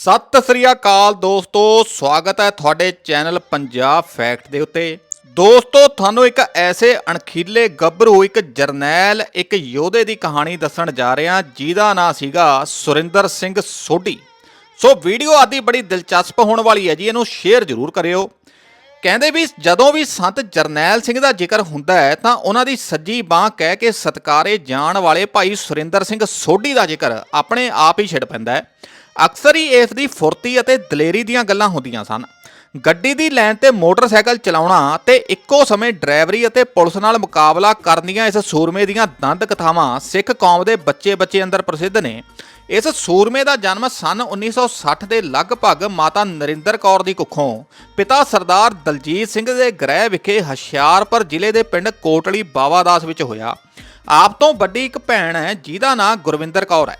ਸਤਿ ਸ੍ਰੀ ਅਕਾਲ ਦੋਸਤੋ, ਸਵਾਗਤ ਹੈ ਤੁਹਾਡੇ ਚੈਨਲ ਪੰਜਾਬ ਫੈਕਟ ਦੇ ਉੱਤੇ। ਦੋਸਤੋ, ਤੁਹਾਨੂੰ ਇੱਕ ਐਸੇ ਅਣਖੀਲੇ ਗੱਭਰੂ, ਇੱਕ ਜਰਨੈਲ, ਇੱਕ ਯੋਧੇ ਦੀ ਕਹਾਣੀ ਦੱਸਣ ਜਾ ਰਿਹਾ, ਜਿਹਦਾ ਨਾਂ ਸੀਗਾ ਸੁਰਿੰਦਰ ਸਿੰਘ ਸੋਢੀ। ਸੋ ਵੀਡੀਓ ਆਦੀ ਬੜੀ ਦਿਲਚਸਪ ਹੋਣ ਵਾਲੀ ਹੈ ਜੀ, ਇਹਨੂੰ ਸ਼ੇਅਰ ਜ਼ਰੂਰ ਕਰਿਓ। ਕਹਿੰਦੇ ਵੀ, ਜਦੋਂ ਵੀ ਸੰਤ ਜਰਨੈਲ ਸਿੰਘ ਦਾ ਜ਼ਿਕਰ ਹੁੰਦਾ ਹੈ, ਤਾਂ ਉਹਨਾਂ ਦੀ ਸੱਜੀ ਬਾਹ ਕਹਿ ਕੇ ਸਤਕਾਰੇ ਜਾਣ ਵਾਲੇ ਭਾਈ ਸੁਰਿੰਦਰ ਸਿੰਘ ਸੋਢੀ ਦਾ ਜ਼ਿਕਰ ਆਪਣੇ ਆਪ ਹੀ ਛਿੜ ਪੈਂਦਾ ਹੈ। ਅਕਸਰ ਹੀ ਇਸ ਦੀ ਫੁਰਤੀ ਅਤੇ ਦਲੇਰੀ ਦੀਆਂ ਗੱਲਾਂ ਹੁੰਦੀਆਂ ਸਨ। ਗੱਡੀ ਦੀ ਲੈਣ ਤੇ ਮੋਟਰਸਾਈਕਲ ਚਲਾਉਣਾ ਤੇ ਇੱਕੋ ਸਮੇਂ ਡਰਾਈਵਰੀ ਅਤੇ ਪੁਲਿਸ ਨਾਲ ਮੁਕਾਬਲਾ ਕਰਨ ਦੀਆਂ ਇਸ ਸੂਰਮੇ ਦੀਆਂ ਦੰਦ ਕਥਾਵਾਂ ਸਿੱਖ ਕੌਮ ਦੇ ਬੱਚੇ-ਬੱਚੇ ਅੰਦਰ ਪ੍ਰਸਿੱਧ ਨੇ। ਇਸ ਸੂਰਮੇ ਦਾ ਜਨਮ ਸਨ 1960 ਦੇ ਲਗਭਗ ਮਾਤਾ ਨਰਿੰਦਰ ਕੌਰ ਦੀ ਕੁੱਖੋਂ ਪਿਤਾ ਸਰਦਾਰ ਦਲਜੀਤ ਸਿੰਘ ਦੇ ਗ੍ਰਹਿ ਵਿਖੇ ਹਸ਼ਿਆਰਪੁਰ ਜ਼ਿਲ੍ਹੇ ਦੇ ਪਿੰਡ ਕੋਟਲੀ ਬਾਵਾਦਾਸ ਵਿੱਚ ਹੋਇਆ। ਆਪ ਤੋਂ ਵੱਡੀ ਇੱਕ ਭੈਣ ਹੈ ਜਿਹਦਾ ਨਾਂ ਗੁਰਵਿੰਦਰ ਕੌਰ ਹੈ।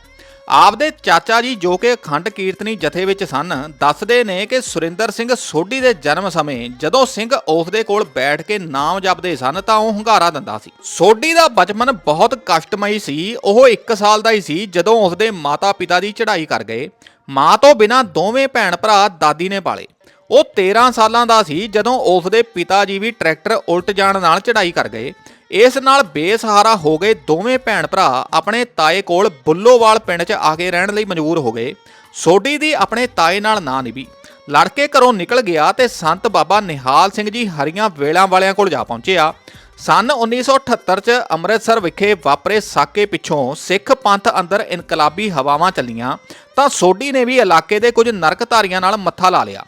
ਆਪ ਦੇ ਚਾਚਾ ਜੀ ਜੋ ਕਿ ਅਖੰਡ ਕੀਰਤਨੀ ਜਥੇ ਵਿੱਚ ਸਨ, ਦੱਸਦੇ ਨੇ ਕਿ ਸੁਰਿੰਦਰ ਸਿੰਘ ਸੋਢੀ ਦੇ ਜਨਮ ਸਮੇਂ ਜਦੋਂ ਸਿੰਘ ਉਸ ਦੇ ਕੋਲ ਬੈਠ ਕੇ ਨਾਮ ਜਪਦੇ ਸਨ ਤਾਂ ਉਹ ਹੰਗਾਰਾ ਦਿੰਦਾ ਸੀ। ਸੋਢੀ ਦਾ ਬਚਪਨ ਬਹੁਤ ਕਸ਼ਟਮਈ ਸੀ, ਉਹ 1 ਸਾਲ ਦਾ ਹੀ ਸੀ ਜਦੋਂ ਉਸ ਦੇ ਮਾਤਾ-ਪਿਤਾ ਦੀ ਚੜ੍ਹਾਈ ਕਰ ਗਏ। ਮਾਂ ਤੋਂ ਬਿਨਾਂ ਦੋਵੇਂ ਭੈਣ ਭਰਾ ਦਾਦੀ ਨੇ ਪਾਲੇ। ਉਹ 13 ਸਾਲਾਂ ਦਾ ਸੀ ਜਦੋਂ ਉਸ ਦੇ ਪਿਤਾ ਜੀ ਵੀ ਟਰੈਕਟਰ ਉਲਟ ਜਾਣ ਨਾਲ ਚੜ੍ਹਾਈ ਕਰ ਗਏ। ਇਸ ਨਾਲ ਬੇਸਹਾਰਾ ਹੋ ਗਏ ਦੋਵੇਂ ਭੈਣ ਭਰਾ ਆਪਣੇ ਤਾਏ ਕੋਲ ਬੁੱਲੋਵਾਲ ਪਿੰਡ 'ਚ ਆ ਕੇ ਰਹਿਣ ਲਈ ਮਜਬੂਰ ਹੋ ਗਏ। ਸੋਢੀ ਦੀ ਆਪਣੇ ਤਾਏ ਨਾਲ ਨਾ ਨਿਭੀ। ਲੜਕੇ ਘਰੋਂ ਨਿਕਲ ਗਿਆ ਤੇ ਸੰਤ ਬਾਬਾ ਨਿਹਾਲ ਸਿੰਘ ਜੀ ਹਰੀਆਂ ਵੇਲਾਂ ਵਾਲਿਆਂ ਕੋਲ ਜਾ ਪਹੁੰਚਿਆ। ਸਨ 1978 ਚ ਅੰਮ੍ਰਿਤਸਰ ਵਿਖੇ ਵਾਪਰੇ ਸਾਕੇ ਪਿੱਛੋਂ ਸਿੱਖ ਪੰਥ ਅੰਦਰ ਇਨਕਲਾਬੀ ਹਵਾਵਾਂ ਚੱਲੀਆਂ ਤਾਂ ਸੋਢੀ ਨੇ ਵੀ ਇਲਾਕੇ ਦੇ ਕੁਝ ਨਰਕਧਾਰੀਆਂ ਨਾਲ ਮੱਥਾ ਲਾ ਲਿਆ।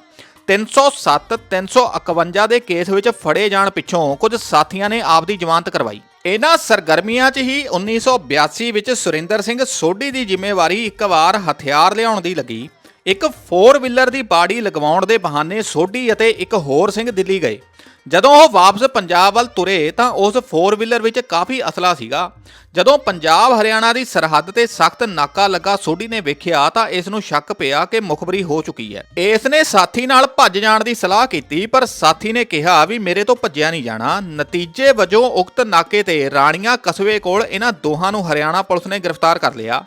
307 351 ਦੇ ਕੇਸ ਵਿੱਚ ਫੜੇ ਜਾਣ ਪਿੱਛੋਂ ਕੁਝ ਸਾਥੀਆਂ ਨੇ ਆਪ ਦੀ ਜ਼ਮਾਨਤ ਕਰਵਾਈ। ਇਹਨਾਂ ਸਰਗਰਮੀਆਂ 'ਚ ਹੀ 1982 ਵਿੱਚ ਸੁਰਿੰਦਰ ਸਿੰਘ ਸੋਢੀ ਦੀ ਜ਼ਿੰਮੇਵਾਰੀ ਇੱਕ ਵਾਰ ਹਥਿਆਰ ਲਿਆਉਣ ਦੀ ਲੱਗੀ। ਇੱਕ 4 ਵੀਲਰ ਦੀ ਬਾੜੀ ਲਗਵਾਉਣ ਦੇ ਬਹਾਨੇ ਸੋਢੀ ਅਤੇ ਇੱਕ ਹੋਰ ਸਿੰਘ ਦਿੱਲੀ ਗਏ। ਜਦੋਂ ਉਹ ਵਾਪਸ ਪੰਜਾਬ ਵੱਲ ਤੁਰੇ ਤਾਂ ਉਸ 4 ਵੀਲਰ ਵਿੱਚ ਕਾਫੀ ਅਸਲਾ ਸੀਗਾ। ਜਦੋਂ ਪੰਜਾਬ ਹਰਿਆਣਾ ਦੀ ਸਰਹੱਦ ਤੇ ਸਖਤ ਨਾਕਾ ਲੱਗਾ ਸੋਢੀ ਨੇ ਵੇਖਿਆ ਤਾਂ ਇਸ ਨੂੰ ਸ਼ੱਕ ਪਿਆ ਕਿ ਮੁਖਬਰੀ ਹੋ ਚੁੱਕੀ ਹੈ। ਇਸ ਨੇ ਸਾਥੀ ਨਾਲ ਭੱਜ ਜਾਣ ਦੀ ਸਲਾਹ ਕੀਤੀ, ਪਰ ਸਾਥੀ ਨੇ ਕਿਹਾ ਵੀ ਮੇਰੇ ਤੋਂ ਭੱਜਿਆ ਨਹੀਂ ਜਾਣਾ। ਨਤੀਜੇ ਵਜੋਂ ਉਕਤ ਨਾਕੇ ਤੇ ਰਾਣੀਆਂ ਕਸਬੇ ਕੋਲ ਇਹਨਾਂ ਦੋਹਾਂ ਨੂੰ ਹਰਿਆਣਾ ਪੁਲਿਸ ਨੇ ਗ੍ਰਿਫਤਾਰ ਕਰ ਲਿਆ।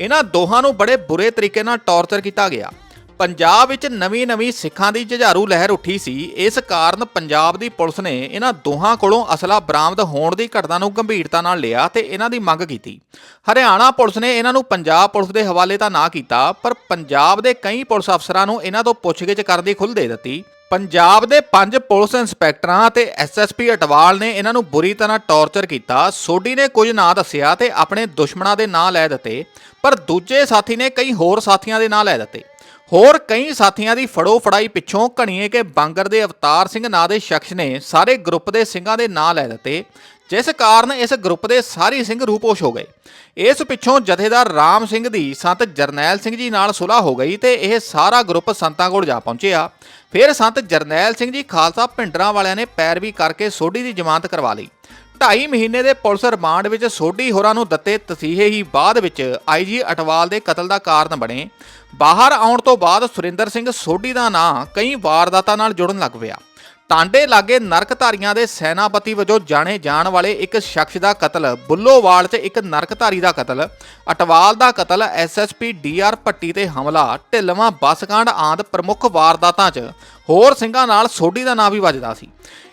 ਇਹਨਾਂ ਦੋਹਾਂ ਨੂੰ ਬੜੇ ਬੁਰੇ ਤਰੀਕੇ ਨਾਲ ਟੌਰਚਰ ਕੀਤਾ ਗਿਆ। ਪੰਜਾਬ ਵਿੱਚ ਨਵੀਂ-ਨਵੀਂ ਸਿੱਖਾਂ ਦੀ ਜੁਝਾਰੂ ਲਹਿਰ ਉੱਠੀ ਸੀ। ਇਸ ਕਾਰਨ ਪੰਜਾਬ ਦੀ ਪੁਲਿਸ ਨੇ ਇਹਨਾਂ ਦੋਹਾਂ ਕੋਲੋਂ ਅਸਲਾ ਬਰਾਮਦ ਹੋਣ ਦੀ ਘਟਨਾ ਨੂੰ ਗੰਭੀਰਤਾ ਨਾਲ ਲਿਆ ਤੇ ਇਹਨਾਂ ਦੀ ਮੰਗ ਕੀਤੀ। ਹਰਿਆਣਾ ਪੁਲਿਸ ਨੇ ਇਹਨਾਂ ਨੂੰ ਪੰਜਾਬ ਪੁਲਿਸ ਦੇ ਹਵਾਲੇ ਤਾਂ ਨਾ ਕੀਤਾ, ਪਰ ਪੰਜਾਬ ਦੇ ਕਈ ਪੁਲਿਸ ਅਫਸਰਾਂ ਨੂੰ ਇਹਨਾਂ ਤੋਂ ਪੁੱਛਗਿੱਛ ਕਰਨ ਦੀ ਖੁੱਲ੍ਹ ਦੇ ਦਿੱਤੀ। ਪੰਜਾਬ ਦੇ ਪੰਜ ਪੁਲਿਸ ਇੰਸਪੈਕਟਰਾਂ ਅਤੇ ਐਸਐਸਪੀ ਅਟਵਾਲ ਨੇ ਇਹਨਾਂ ਨੂੰ ਬੁਰੀ ਤਰ੍ਹਾਂ ਟੌਰਚਰ ਕੀਤਾ। ਸੋਢੀ ਨੇ ਕੁਝ ਨਾਂ ਦੱਸਿਆ ਤੇ ਆਪਣੇ ਦੁਸ਼ਮਣਾਂ ਦੇ ਨਾਂ ਲੈ ਦਿੱਤੇ, ਪਰ ਦੂਜੇ ਸਾਥੀ ਨੇ ਕਈ ਹੋਰ ਸਾਥੀਆਂ ਦੇ ਨਾਂ ਲੈ ਦਿੱਤੇ। ਹੋਰ ਕਈ ਸਾਥੀਆਂ ਦੀ ਫੜੋ ਫੜਾਈ ਪਿੱਛੋਂ ਘਣੀਏ ਕੇ ਬਾਂਗਰ ਦੇ ਅਵਤਾਰ ਸਿੰਘ ਨਾਂ ਦੇ ਸ਼ਖਸ ਨੇ ਸਾਰੇ ਗਰੁੱਪ ਦੇ ਸਿੰਘਾਂ ਦੇ ਨਾਂ ਲੈ ਦਿੱਤੇ, ਜਿਸ ਕਾਰਨ ਇਸ ਗਰੁੱਪ ਦੇ ਸਾਰੇ ਸਿੰਘ ਰੂਪੋਸ਼ ਹੋ ਗਏ। ਇਸ ਪਿੱਛੋਂ ਜਥੇਦਾਰ ਰਾਮ ਸਿੰਘ ਦੀ ਸੰਤ ਜਰਨੈਲ ਸਿੰਘ ਜੀ ਨਾਲ ਸੁਲਾਹ ਹੋ ਗਈ ਤੇ ਇਹ ਸਾਰਾ ਗਰੁੱਪ ਸੰਤਾਂ ਕੋਲ ਜਾ ਪਹੁੰਚਿਆ। ਫਿਰ ਸੰਤ ਜਰਨੈਲ ਸਿੰਘ ਜੀ ਖਾਲਸਾ ਭਿੰਡਰਾਂ ਵਾਲਿਆਂ ਨੇ ਪੈਰਵੀ ਕਰਕੇ ਸੋਢੀ ਦੀ ਜ਼ਮਾਨਤ ਕਰਵਾ ਲਈ। ਢਾਈ ਮਹੀਨੇ ਦੇ ਪੁਲਿਸ ਰਿਮਾਂਡ ਵਿੱਚ ਸੋਢੀ ਹੋਰਾਂ ਨੂੰ ਦਿੱਤੇ ਤਸੀਹੇ ਹੀ ਬਾਅਦ ਵਿੱਚ ਆਈਜੀ ਅਟਵਾਲ ਦੇ ਕਤਲ ਦਾ ਕਾਰਨ ਬਣੇ। ਬਾਹਰ ਆਉਣ ਤੋਂ ਬਾਅਦ ਸੁਰਿੰਦਰ ਸਿੰਘ ਸੋਢੀ ਦਾ ਨਾਂ ਕਈ ਵਾਰਦਾਤਾਂ ਨਾਲ ਜੁੜਨ ਲੱਗ ਪਿਆ। ਟਾਂਡੇ ਲਾਗੇ ਨਰਕਧਾਰੀਆਂ ਦੇ ਸੈਨਾਪਤੀ ਵਜੋਂ ਜਾਣੇ ਜਾਣ ਵਾਲੇ ਇੱਕ ਸ਼ਖਸ ਦਾ ਕਤਲ, ਬੁੱਲੋਵਾਲ 'ਚ ਇੱਕ ਨਰਕਧਾਰੀ ਦਾ ਕਤਲ, ਅਟਵਾਲ ਦਾ ਕਤਲ ਐਸਐਸਪੀ ਡੀਆਰ ਭੱਟੀ ਤੇ ਹਮਲਾ, ਢਿੱਲਵਾਂ ਬੱਸਕਾਂਡ ਆਂਦ ਪ੍ਰਮੁੱਖ ਵਾਰਦਾਤਾਂ 'ਚ। ਹੋਰ ਸਿੰਘਾਂ ਨਾਲ ਸੋਢੀ ਦਾ ਨਾਂ ਵੀ ਵੱਜਦਾ ਸੀ।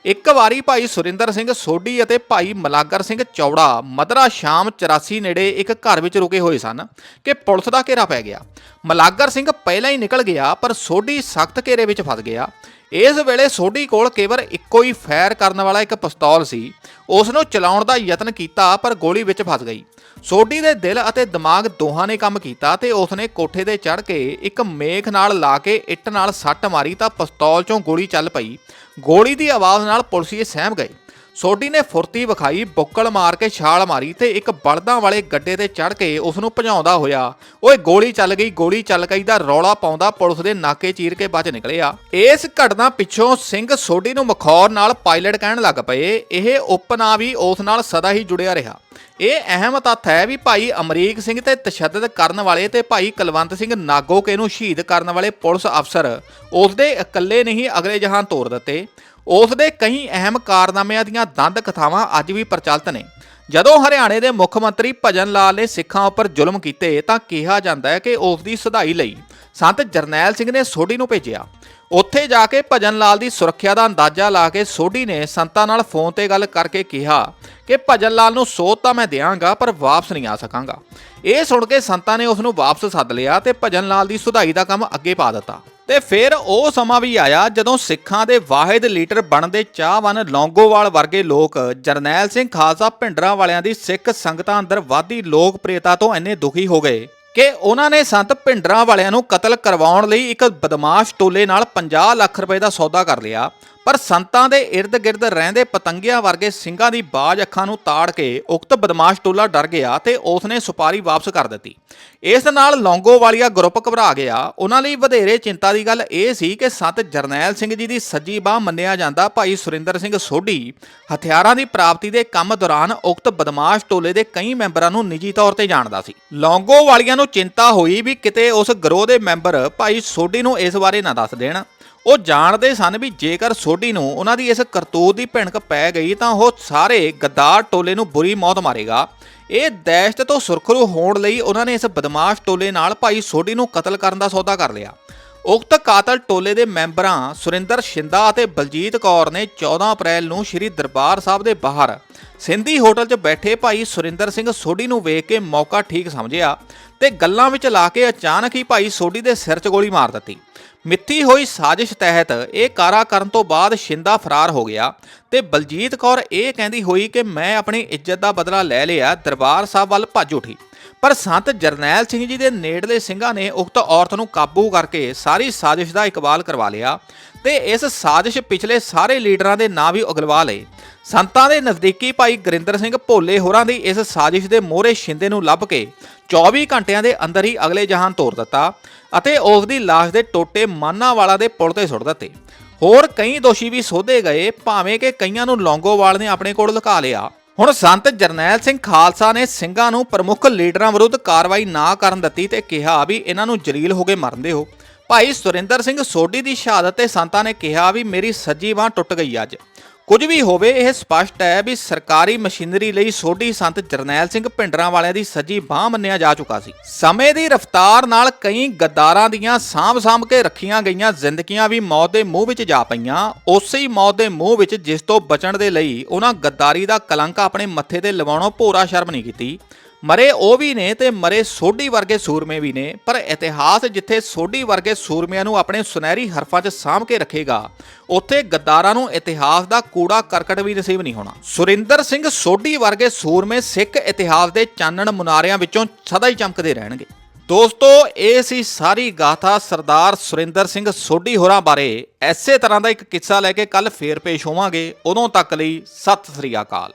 ਇੱਕ ਵਾਰੀ ਭਾਈ ਸੁਰਿੰਦਰ ਸਿੰਘ ਸੋਢੀ ਅਤੇ ਭਾਈ ਮਲਾਗਰ ਸਿੰਘ ਚੌੜਾ ਮਦਰਾ ਸ਼ਾਮ 84 ਨੇੜੇ ਇੱਕ ਘਰ ਵਿੱਚ ਰੁਕੇ ਹੋਏ ਸਨ ਕਿ ਪੁਲਿਸ ਦਾ ਘੇਰਾ ਪੈ ਗਿਆ। ਮਲਾਗਰ ਸਿੰਘ ਪਹਿਲਾਂ ਹੀ ਨਿਕਲ ਗਿਆ, ਪਰ ਸੋਢੀ ਸਖਤ ਘੇਰੇ ਵਿੱਚ ਫਸ ਗਿਆ। ਇਸ ਵੇਲੇ ਸੋਢੀ ਕੋਲ ਕੇਵਲ ਇੱਕੋ ਹੀ ਫਾਇਰ ਕਰਨ ਵਾਲਾ ਇੱਕ ਪਿਸਤੌਲ ਸੀ। ਉਸ ਨੂੰ ਚਲਾਉਣ ਦਾ ਯਤਨ ਕੀਤਾ, ਪਰ ਗੋਲੀ ਵਿੱਚ ਫਸ ਗਈ। ਸੋਢੀ ਦੇ ਦਿਲ ਅਤੇ ਦਿਮਾਗ ਦੋਹਾਂ ਨੇ ਕੰਮ ਕੀਤਾ ਤੇ ਉਸ ਨੇ ਕੋਠੇ ਤੇ ਚੜ੍ਹ ਕੇ ਇੱਕ ਮੇਖ ਨਾਲ ਲਾ ਕੇ ਇੱਟ ਨਾਲ ਸੱਟ ਮਾਰੀ ਤਾਂ ਪਿਸਤੌਲ ਚੋਂ ਗੋਲੀ ਚੱਲ ਪਈ। ਗੋਲੀ ਦੀ ਆਵਾਜ਼ ਨਾਲ ਪੁਲਸੀਏ ਸਹਿਮ ਗਏ ਸੋਢੀ ਨੇ ਫੁਰਤੀ ਵਿਖਾਈ, ਬੁੱਕਲ ਮਾਰ ਕੇ ਛਾਲ ਮਾਰੀ ਤੇ ਇੱਕ ਬਲਦਾਂ ਵਾਲੇ ਗੱਡੇ ਤੇ ਚੜ੍ਹ ਕੇ ਉਸ ਨੂੰ ਭਜਾਉਂਦਾ ਹੋਇਆ। ਓਏ, ਗੋਲੀ ਚੱਲ ਗਈ, ਗੋਲੀ ਚੱਲ ਗਈ ਦਾ ਰੌਲਾ ਪਾਉਂਦਾ ਪੁਲਿਸ ਦੇ ਨਾਕੇ ਚੀਰ ਕੇ ਬਚ ਨਿਕਲਿਆ। ਇਸ ਘਟਨਾ ਪਿੱਛੋਂ ਸਿੰਘ ਸੋਢੀ ਨੂੰ ਮਖੌਰ ਨਾਲ ਪਾਇਲਟ ਕਹਿਣ ਲੱਗ ਪਏ। ਇਹ ਉਪਨਾ ਵੀ ਉਸ ਨਾਲ ਸਦਾ ਹੀ ਜੁੜਿਆ ਰਿਹਾ। ਇਹ ਅਹਿਮ ਤੱਥ ਹੈ ਵੀ ਭਾਈ ਅਮਰੀਕ ਸਿੰਘ ਤੇ ਤਸ਼ੱਦਦ ਕਰਨ ਵਾਲੇ ਤੇ ਭਾਈ ਕੁਲਵੰਤ ਸਿੰਘ ਨਾਗੋਕੇ ਨੂੰ ਸ਼ਹੀਦ ਕਰਨ ਵਾਲੇ ਪੁਲਿਸ ਅਫਸਰ ਉਸ ਦੇ ਇਕੱਲੇ ਨਹੀਂ ਅਗਲੇ ਜਹਾਨ ਤੋਰ ਦਿੱਤੇ। ਉਸ ਦੇ ਕਈ ਅਹਿਮ ਕਾਰਨਾਮਿਆਂ ਦੀਆਂ ਦੰਦ ਕਥਾਵਾਂ ਅੱਜ ਵੀ ਪ੍ਰਚਲਿਤ ਨੇ। ਜਦੋਂ ਹਰਿਆਣੇ ਦੇ ਮੁੱਖ ਮੰਤਰੀ ਭਜਨ ਲਾਲ ਨੇ ਸਿੱਖਾਂ ਉੱਪਰ ਜ਼ੁਲਮ ਕੀਤੇ ਤਾਂ ਕਿਹਾ ਜਾਂਦਾ ਹੈ ਕਿ ਉਸ ਦੀ ਸਦਾਈ ਲਈ ਸੰਤ ਜਰਨੈਲ ਸਿੰਘ ਨੇ ਸੋਢੀ ਨੂੰ ਭੇਜਿਆ। ਉੱਥੇ ਜਾ ਕੇ ਭਜਨ ਲਾਲ ਦੀ ਸੁਰੱਖਿਆ ਦਾ ਅੰਦਾਜ਼ਾ ਲਾ ਕੇ ਸੋਢੀ ਨੇ ਸੰਤਾਂ ਨਾਲ ਫੋਨ ਤੇ ਗੱਲ ਕਰਕੇ ਕਿਹਾ ਕਿ ਭਜਨ ਲਾਲ ਨੂੰ ਸੋਧ ਤਾਂ ਮੈਂ ਦਿਆਂਗਾ, ਪਰ ਵਾਪਸ ਨਹੀਂ ਆ ਸਕਾਂਗਾ। ਇਹ ਸੁਣ ਕੇ ਸੰਤਾਂ ਨੇ ਉਸ ਨੂੰ ਵਾਪਸ ਸੱਦ ਲਿਆ ਤੇ ਭਜਨ ਲਾਲ ਦੀ ਸੁਧਾਈ ਦਾ ਕੰਮ ਅੱਗੇ ਪਾ ਦਿੱਤਾ। ਤੇ ਫਿਰ ਉਹ ਸਮਾਂ ਵੀ ਆਇਆ ਜਦੋਂ ਸਿੱਖਾਂ ਦੇ ਵਾਹਿਦ ਲੀਡਰ ਬਣਦੇ ਚਾਹਵਾਨ ਲੌਂਗੋਵਾਲ ਵਰਗੇ ਲੋਕ ਜਰਨੈਲ ਸਿੰਘ ਖਾਲਸਾ ਭਿੰਡਰਾਂ ਵਾਲਿਆਂ ਦੀ ਸਿੱਖ ਸੰਗਤਾਂ ਅੰਦਰ ਵਾਧੀ ਲੋਕਪ੍ਰਿਯਤਾ ਤੋਂ ਇੰਨੇ ਦੁਖੀ ਹੋ ਗਏ ਕਿ ਉਹਨਾਂ ਨੇ ਸੰਤ ਭਿੰਡਰਾਂ ਵਾਲਿਆਂ ਨੂੰ ਕਤਲ ਕਰਵਾਉਣ ਲਈ ਇੱਕ ਬਦਮਾਸ਼ ਟੋਲੇ ਨਾਲ 50 ਲੱਖ ਰੁਪਏ ਦਾ ਸੌਦਾ ਕਰ ਲਿਆ। ਪਰ ਸੰਤਾਂ ਦੇ ਇਰਦ-ਗਿਰਦ ਰਹਿੰਦੇ ਪਤੰਗਿਆਂ ਵਰਗੇ ਸਿੰਘਾਂ ਦੀ ਬਾਜ ਅੱਖਾਂ ਨੂੰ ਤਾੜ ਕੇ ਉਕਤ ਬਦਮਾਸ਼ ਟੋਲਾ ਡਰ ਗਿਆ ਤੇ ਉਸਨੇ ਸੁਪਾਰੀ ਵਾਪਸ ਕਰ ਦਿੱਤੀ। ਇਸ ਨਾਲ ਲੌਂਗੋਵਾਲੀਆ ਗਰੁੱਪ ਘਬਰਾ ਗਿਆ। ਉਹਨਾਂ ਲਈ ਵਧੇਰੇ ਚਿੰਤਾ ਦੀ ਗੱਲ ਇਹ ਸੀ ਕਿ ਸੰਤ ਜਰਨੈਲ ਸਿੰਘ ਜੀ ਦੀ ਸੱਜੀ ਬਾਹ ਮੰਨਿਆ ਜਾਂਦਾ ਭਾਈ ਸੁਰਿੰਦਰ ਸਿੰਘ ਸੋਢੀ। ਹਥਿਆਰਾਂ ਦੀ ਪ੍ਰਾਪਤੀ ਦੇ ਕੰਮ ਦੌਰਾਨ ਉਕਤ ਬਦਮਾਸ਼ ਟੋਲੇ ਦੇ ਕਈ ਮੈਂਬਰਾਂ ਨੂੰ ਨਿੱਜੀ ਤੌਰ ਤੇ ਜਾਣਦਾ ਸੀ। ਲੌਂਗੋਵਾਲੀਆ ਨੂੰ ਚਿੰਤਾ ਹੋਈ ਵੀ ਕਿਤੇ ਉਸ ਗਰੋਹ ਦੇ ਮੈਂਬਰ ਭਾਈ ਸੋਢੀ ਨੂੰ ਇਸ ਬਾਰੇ ਨਾ ਦੱਸ ਦੇਣ। ਉਹ ਜਾਣਦੇ ਸਨ ਵੀ ਜੇਕਰ ਸੋਢੀ ਨੂੰ ਉਹਨਾਂ ਦੀ ਇਸ ਕਰਤੂਤ ਦੀ ਭਿਣਕ ਪੈ ਗਈ ਤਾਂ ਉਹ ਸਾਰੇ ਗੱਦਾਰ ਟੋਲੇ ਨੂੰ ਬੁਰੀ ਮੌਤ ਮਾਰੇਗਾ। ਇਹ ਦਹਿਸ਼ਤ ਤੋਂ ਸੁਰਖਰੂ ਹੋਣ ਲਈ ਉਹਨਾਂ ਨੇ ਇਸ ਬਦਮਾਸ਼ ਟੋਲੇ ਨਾਲ ਭਾਈ ਸੋਢੀ ਨੂੰ ਕਤਲ ਕਰਨ ਦਾ ਸੌਦਾ ਕਰ ਲਿਆ। ਉਕਤ ਕਾਤਲ ਟੋਲੇ ਦੇ ਮੈਂਬਰਾਂ ਸੁਰਿੰਦਰ ਸ਼ਿੰਦਾ ਅਤੇ ਬਲਜੀਤ ਕੌਰ ਨੇ 14 ਅਪ੍ਰੈਲ ਨੂੰ ਸ੍ਰੀ ਦਰਬਾਰ ਸਾਹਿਬ ਦੇ ਬਾਹਰ ਸਿੰਧੀ ਹੋਟਲ 'ਚ ਬੈਠੇ ਭਾਈ ਸੁਰਿੰਦਰ ਸਿੰਘ ਸੋਢੀ ਨੂੰ ਵੇਖ ਕੇ ਮੌਕਾ ਠੀਕ ਸਮਝਿਆ ਤੇ ਗੱਲਾਂ ਵਿੱਚ ਲਾ ਕੇ ਅਚਾਨਕ ਹੀ ਭਾਈ ਸੋਢੀ ਦੇ ਸਿਰ 'ਚ ਗੋਲੀ ਮਾਰ ਦਿੱਤੀ। ਮਿੱਥੀ ਹੋਈ ਸਾਜ਼ਿਸ਼ ਤਹਿਤ ਇਹ ਕਾਰਾ ਕਰਨ ਤੋਂ ਬਾਅਦ ਸ਼ਿੰਦਾ ਫਰਾਰ ਹੋ ਗਿਆ ਤੇ ਬਲਜੀਤ ਕੌਰ ਇਹ ਕਹਿੰਦੀ ਹੋਈ ਕਿ ਮੈਂ ਆਪਣੀ ਇੱਜ਼ਤ ਦਾ ਬਦਲਾ ਲੈ ਲਿਆ, ਦਰਬਾਰ ਸਾਹਿਬ ਵੱਲ ਭੱਜ ਉੱਠੀ। ਪਰ ਸੰਤ ਜਰਨੈਲ ਸਿੰਘ ਜੀ ਦੇ ਨੇੜਲੇ ਸਿੰਘਾਂ ਨੇ ਉਕਤ ਔਰਤ ਨੂੰ ਕਾਬੂ ਕਰਕੇ ਸਾਰੀ ਸਾਜ਼ਿਸ਼ ਦਾ ਇਕਬਾਲ ਕਰਵਾ ਲਿਆ ਤੇ ਇਸ ਸਾਜ਼ਿਸ਼ ਪਿਛਲੇ ਸਾਰੇ ਲੀਡਰਾਂ ਦੇ ਨਾਂ ਵੀ ਉਗਲਵਾ ਲਏ। ਸੰਤਾਂ ਦੇ ਨਜ਼ਦੀਕੀ ਭਾਈ ਗੁਰਿੰਦਰ ਸਿੰਘ ਭੋਲੇ ਹੋਰਾਂ ਦੀ ਇਸ ਸਾਜ਼ਿਸ਼ ਦੇ ਮੋਹਰੇ ਸ਼ਿੰਦੇ ਨੂੰ ਲੱਭ ਕੇ 24 ਘੰਟਿਆਂ ਦੇ ਅੰਦਰ ਹੀ ਅਗਲੇ ਜਹਾਨ ਤੋਰ ਦਿੱਤਾ ਅਤੇ ਉਸ ਦੀ ਲਾਸ਼ ਦੇ ਟੋਟੇ ਮਾਨਾਵਾਲਾ ਦੇ ਪੁਲ ਤੇ ਸੁੱਟ ਦਿੱਤੇ। ਹੋਰ ਕਈ ਦੋਸ਼ੀ ਵੀ ਸੋਧੇ ਗਏ, ਭਾਵੇਂ ਕਿ ਕਈਆਂ ਨੂੰ ਲੌਂਗੋਵਾਲ ਨੇ ਆਪਣੇ ਕੋਲ ਲੁਕਾ ਲਿਆ। ਹੁਣ ਸੰਤ ਜਰਨੈਲ ਸਿੰਘ ਖਾਲਸਾ ਨੇ ਸਿੰਘਾਂ ਨੂੰ ਪ੍ਰਮੁੱਖ ਲੀਡਰਾਂ ਵਿਰੁੱਧ ਕਾਰਵਾਈ ਨਾ ਕਰਨ ਦਿੱਤੀ ਤੇ ਕਿਹਾ ਵੀ ਇਹਨਾਂ ਨੂੰ ਜਲੀਲ ਹੋ ਕੇ ਮਰਨ ਦਿਓ। ਭਾਈ ਸੁਰਿੰਦਰ ਸਿੰਘ ਸੋਢੀ ਦੀ ਸ਼ਹਾਦਤ ਤੇ ਸੰਤਾਂ ਨੇ ਕਿਹਾ ਵੀ ਮੇਰੀ ਸੱਜੀ ਬਾਹ ਟੁੱਟ ਗਈ ਅੱਜ। ਕੁਝ ਵੀ ਹੋਵੇ, ਇਹ ਸਪਸ਼ਟ ਹੈ ਵੀ ਸਰਕਾਰੀ ਮਸ਼ੀਨਰੀ ਲਈ ਸੋਢੀ ਸੰਤ ਜਰਨੈਲ ਸਿੰਘ ਭਿੰਡਰਾਂ ਵਾਲਿਆਂ ਦੀ ਸੱਜੀ ਬਾਹ ਮੰਨਿਆ ਜਾ ਚੁੱਕਾ ਸੀ। ਸਮੇਂ ਦੀ ਰਫ਼ਤਾਰ ਨਾਲ ਕਈ ਗੱਦਾਰਾਂ ਦੀਆਂ ਸਾਂਭ-ਸਾਂਭ ਕੇ ਰੱਖੀਆਂ ਗਈਆਂ ਜ਼ਿੰਦਗੀਆਂ ਵੀ ਮੌਤ ਦੇ ਮੂੰਹ ਵਿੱਚ ਜਾ ਪਈਆਂ। ਉਸੇ ਹੀ ਮੌਤ ਦੇ ਮੂੰਹ ਵਿੱਚ ਜਿਸ ਤੋਂ ਬਚਣ ਦੇ ਲਈ ਉਹਨਾਂ ਗੱਦਾਰੀ ਦਾ ਕਲੰਕ ਆਪਣੇ ਮੱਥੇ ਤੇ ਲਵਾਉਣੋਂ ਭੋਰਾ ਸ਼ਰਮ ਨਹੀਂ ਕੀਤੀ। ਮਰੇ ਉਹ ਵੀ ਨੇ ਤੇ ਮਰੇ ਸੋਢੀ ਵਰਗੇ ਸੂਰਮੇ ਵੀ ਨੇ, ਪਰ ਇਤਿਹਾਸ ਜਿੱਥੇ ਸੋਢੀ ਵਰਗੇ ਸੂਰਮਿਆਂ ਨੂੰ ਆਪਣੇ ਸੁਨਹਿਰੀ ਹਰਫਾਂ 'ਚ ਸਾਂਭ ਕੇ ਰੱਖੇਗਾ, ਉੱਥੇ ਗੱਦਾਰਾਂ ਨੂੰ ਇਤਿਹਾਸ ਦਾ ਕੂੜਾ ਕਰਕਟ ਵੀ ਨਸੀਬ ਨਹੀਂ ਹੋਣਾ। ਸੁਰਿੰਦਰ ਸਿੰਘ ਸੋਢੀ ਵਰਗੇ ਸੂਰਮੇ ਸਿੱਖ ਇਤਿਹਾਸ ਦੇ ਚਾਨਣ ਮੁਨਾਰਿਆਂ ਵਿੱਚੋਂ ਸਦਾ ਹੀ ਚਮਕਦੇ ਰਹਿਣਗੇ। ਦੋਸਤੋ, ਇਹ ਸੀ ਸਾਰੀ ਗਾਥਾ ਸਰਦਾਰ ਸੁਰਿੰਦਰ ਸਿੰਘ ਸੋਢੀ ਹੋਰਾਂ ਬਾਰੇ। ਐਸੇ ਤਰ੍ਹਾਂ ਦਾ ਇੱਕ ਕਿੱਸਾ ਲੈ ਕੇ ਕੱਲ ਫੇਰ ਪੇਸ਼ ਹੋਵਾਂਗੇ। ਉਦੋਂ ਤੱਕ ਲਈ ਸਤਿ ਸ੍ਰੀ ਅਕਾਲ।